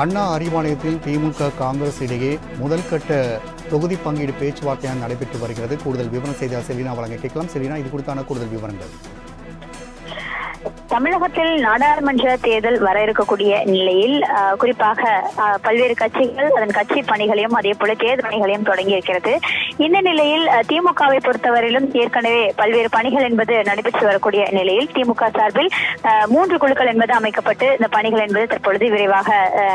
அண்ணா அறிவாலயத்தில் திமுக காங்கிரஸ் இடையே முதல் கட்ட தொகுதி பங்கீடு பேச்சுவார்த்தையாக நடைபெற்று வருகிறது. கூடுதல் விவரம் செய்தார் செலினா வழங்க கேட்கலாம். செலினா இது குறித்தான கூடுதல் விவரங்கள். தமிழகத்தில் நாடாளுமன்ற தேர்தல் வர இருக்கக்கூடிய நிலையில் குறிப்பாக பல்வேறு கட்சிகள் அதன் கட்சி பணிகளையும் அதே போல தேர்தல் பணிகளையும் தொடங்கி இருக்கிறது. இந்த நிலையில் திமுகவை பொறுத்தவரையிலும் ஏற்கனவே பல்வேறு பணிகள் என்பது நடைபெற்று வரக்கூடிய நிலையில் திமுக சார்பில் மூன்று குழுக்கள் என்பது அமைக்கப்பட்டு இந்த பணிகள் என்பது தற்பொழுது விரைவாக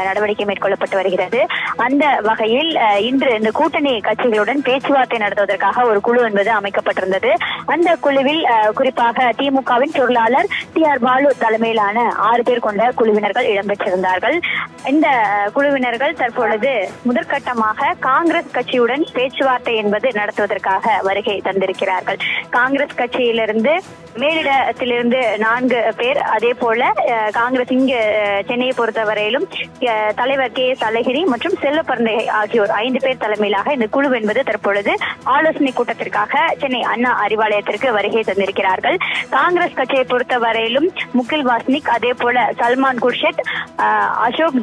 நடவடிக்கை மேற்கொள்ளப்பட்டு வருகிறது. அந்த வகையில் இன்று இந்த கூட்டணி கட்சிகளுடன் பேச்சுவார்த்தை நடத்துவதற்காக ஒரு குழு என்பது அமைக்கப்பட்டிருந்தது. அந்த குழுவில் குறிப்பாக திமுகவின் பொருளாளர் டி ஆர் பாலு தலைமையிலான ஆறு பேர் கொண்ட குழுவினர்கள் இடம்பெற்றிருந்தார்கள். இந்த குழுவினர்கள் தற்பொழுது முதற்கட்டமாக காங்கிரஸ் கட்சியுடன் பேச்சுவார்த்தை என்பது நடத்துவதற்காக வருகை தந்திருக்கிறார்கள். காங்கிரஸ் கட்சியிலிருந்து மேலிடத்திலிருந்து நான்கு பேர் அதே போல காங்கிரஸ் இங்கு சென்னையை பொறுத்தவரையிலும் தலைவர் கே எஸ் அழகிரி மற்றும் செல்வப்பரந்தை ஆகியோர் ஐந்து பேர் தலைமையிலாக இந்த குழு என்பது தற்பொழுது ஆலோசனை கூட்டத்திற்காக சென்னை அண்ணா அறிவாலயத்திற்கு வருகை தந்திருக்கிறார்கள். காங்கிரஸ் கட்சியை பொறுத்தவரையிலும் முகில் வாஸ்னிக் அதே போல சல்மான் குர்ஷெட் அசோக்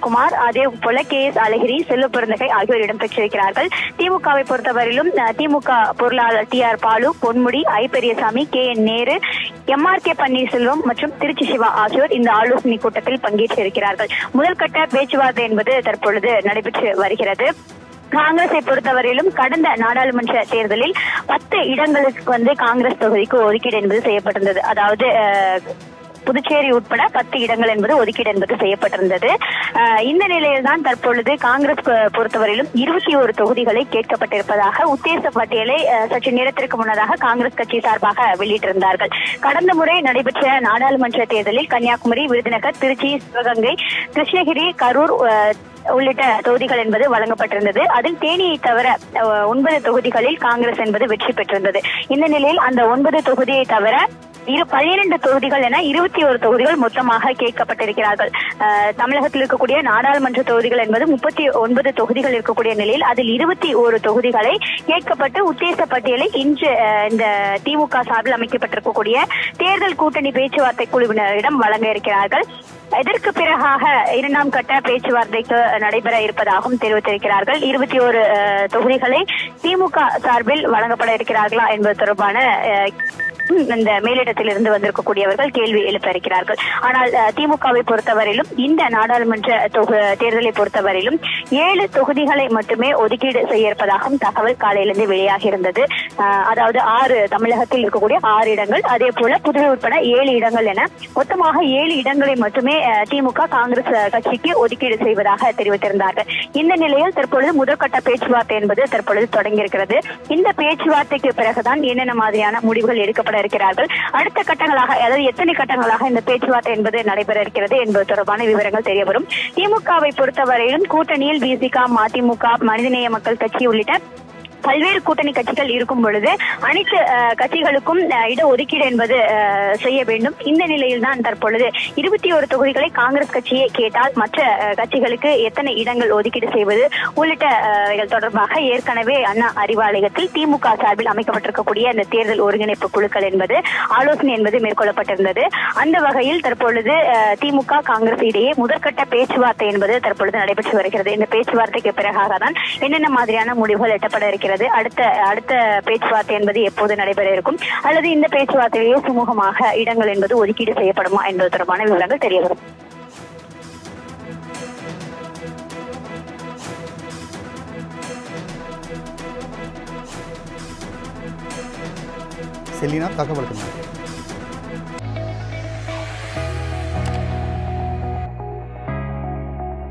குமார் அதே போல கே எஸ் அழகிரி செல்வப்பெருந்தகை ஆகியோர் இடம்பெற்றிருக்கிறார்கள். திமுகவை பொறுத்தவரையிலும் அஹ், திமுக பொருளாளர் T R Balu Ponmudi I Periyasamy K N Nehru M R K Panneerselvam மற்றும் திருச்சி சிவா ஆகியோர் இந்த ஆலோசனை கூட்டத்தில் பங்கேற்றிருக்கிறார்கள். முதல் கட்ட பேச்சுவார்த்தை என்பது தற்பொழுது நடைபெற்று வருகிறது. காங்கிரஸை பொறுத்தவரையிலும் கடந்த நாடாளுமன்ற தேர்தலில் பத்து இடங்களுக்கு வந்து காங்கிரஸ் தொகுதிக்கு ஒதுக்கீடு என்பது செய்யப்பட்டிருந்தது. அதாவது அஹ், புதுச்சேரி உட்பட பத்து இடங்கள் என்பது ஒதுக்கீடு என்பது செய்யப்பட்டிருந்தது. இந்த நிலையில் தான் தற்பொழுது காங்கிரஸ் பொறுத்தவரையிலும் இருபத்தி ஒரு தொகுதிகளை கேட்கப்பட்டிருப்பதாக உத்தேச பட்டியலை சற்று நேரத்திற்கு முன்னதாக காங்கிரஸ் கட்சி சார்பாக வெளியிட்டிருந்தார்கள். கடந்த முறை நடைபெற்ற நாடாளுமன்ற தேர்தலில் கன்னியாகுமரி விருதுநகர் திருச்சி சிவகங்கை கிருஷ்ணகிரி கரூர் அஹ், உள்ளிட்ட தொகுதிகள் என்பது வழங்கப்பட்டிருந்தது. அதில் தேனியை தவிர ஒன்பது தொகுதிகளில் காங்கிரஸ் என்பது வெற்றி பெற்றிருந்தது. இந்த நிலையில் அந்த ஒன்பது தொகுதியை தவிர இரு பன்னிரண்டு தொகுதிகள் என இருபத்தி ஒரு தொகுதிகள் மொத்தமாக கேட்கப்பட்டிருக்கிறார்கள். அஹ், தமிழகத்தில் இருக்கக்கூடிய நாடாளுமன்ற தொகுதிகள் என்பது முப்பத்தி ஒன்பது தொகுதிகள் இருக்கக்கூடிய நிலையில் அதில் இருபத்தி ஒரு தொகுதிகளை கேட்கப்பட்டு உத்தேச பட்டியலை இன்று இந்த திமுக சார்பில் அமைக்கப்பட்டிருக்கக்கூடிய தேர்தல் கூட்டணி பேச்சுவார்த்தை குழுவினரிடம் வழங்க இருக்கிறார்கள். இதற்கு பிறகாக இரண்டாம் கட்ட பேச்சுவார்த்தைக்கு நடைபெற இருப்பதாகவும் தெரிவித்திருக்கிறார்கள். இருபத்தி ஒரு தொகுதிகளை திமுக சார்பில் வழங்கப்பட இருக்கிறார்களா என்பது தொடர்பான அஹ், இந்த மேலிடத்திலிருந்து வந்திருக்கக்கூடியவர்கள் கேள்வி எழுப்ப இருக்கிறார்கள் ஆனால் திமுகவை பொறுத்தவரையிலும் இந்த நாடாளுமன்ற தேர்தலை பொறுத்தவரையிலும் ஏழு தொகுதிகளை மட்டுமே ஒதுக்கீடு செய்ய இருப்பதாகவும் தகவல் காலையிலிருந்து வெளியாகி இருந்தது அதாவது ஆறு தமிழகத்தில் இருக்கக்கூடிய ஆறு இடங்கள் அதே போல புதுவை உட்பட ஏழு இடங்கள் என மொத்தமாக ஏழு இடங்களை மட்டுமே திமுக காங்கிரஸ் கட்சிக்கு ஒதுக்கீடு செய்வதாக தெரிவித்திருந்தார்கள். இந்த நிலையில் தற்பொழுது முதற்கட்ட பேச்சுவார்த்தை என்பது தற்பொழுது தொடங்கியிருக்கிறது. இந்த பேச்சுவார்த்தைக்கு பிறகுதான் என்னென்ன மாதிரியான முடிவுகள் எடுக்கப்பட இருக்கிறார்கள். அடுத்த கட்டங்களாக அதாவது எத்தனை கட்டங்களாக இந்த பேச்சுவார்த்தை என்பது நடைபெற இருக்கிறது என்பது தொடர்பான விவரங்கள் தெரிய வரும் திமுகவை பொறுத்தவரையிலும் கூட்டணியில் பிசிக மதிமுக மனிதநேய மக்கள் கட்சி உள்ளிட்ட பல்வேறு கூட்டணி கட்சிகள் இருக்கும் பொழுது அனைத்து கட்சிகளுக்கும் அஹ், இட ஒதுக்கீடு என்பது செய்ய வேண்டும். இந்த நிலையில் தான் தற்பொழுது இருபத்தி ஒரு தொகுதிகளை காங்கிரஸ் கட்சியே கேட்டால் மற்ற கட்சிகளுக்கு எத்தனை இடங்கள் ஒதுக்கீடு செய்வது உள்ளிட்ட தொடர்பாக ஏற்கனவே அண்ணா அறிவாலயத்தில் திமுக சார்பில் அமைக்கப்பட்டிருக்கக்கூடிய இந்த தேர்தல் ஒருங்கிணைப்பு குழுக்கள் என்பது ஆலோசனை என்பது மேற்கொள்ளப்பட்டிருந்தது. அந்த வகையில் தற்பொழுது அஹ், திமுக காங்கிரஸ் இடையே முதற்கட்ட பேச்சுவார்த்தை என்பது தற்பொழுது நடைபெற்று வருகிறது. இந்த பேச்சுவார்த்தைக்கு பிறகாக தான் என்னென்ன மாதிரியான முடிவுகள் எட்டப்பட இருக்கிறது அடுத்த அடுத்த பேச்சுவார்த்தை என்பது எப்போது நடைபெற இருக்கும்? அல்லது இந்த பேச்சுவார்த்தையிலேயே சுமூகமாக இடங்கள் என்பது ஒதுக்கீடு செய்யப்படுமா என்பது தொடர்பான விவரங்கள் தெரிய வரும். தகவலுக்கு நன்றி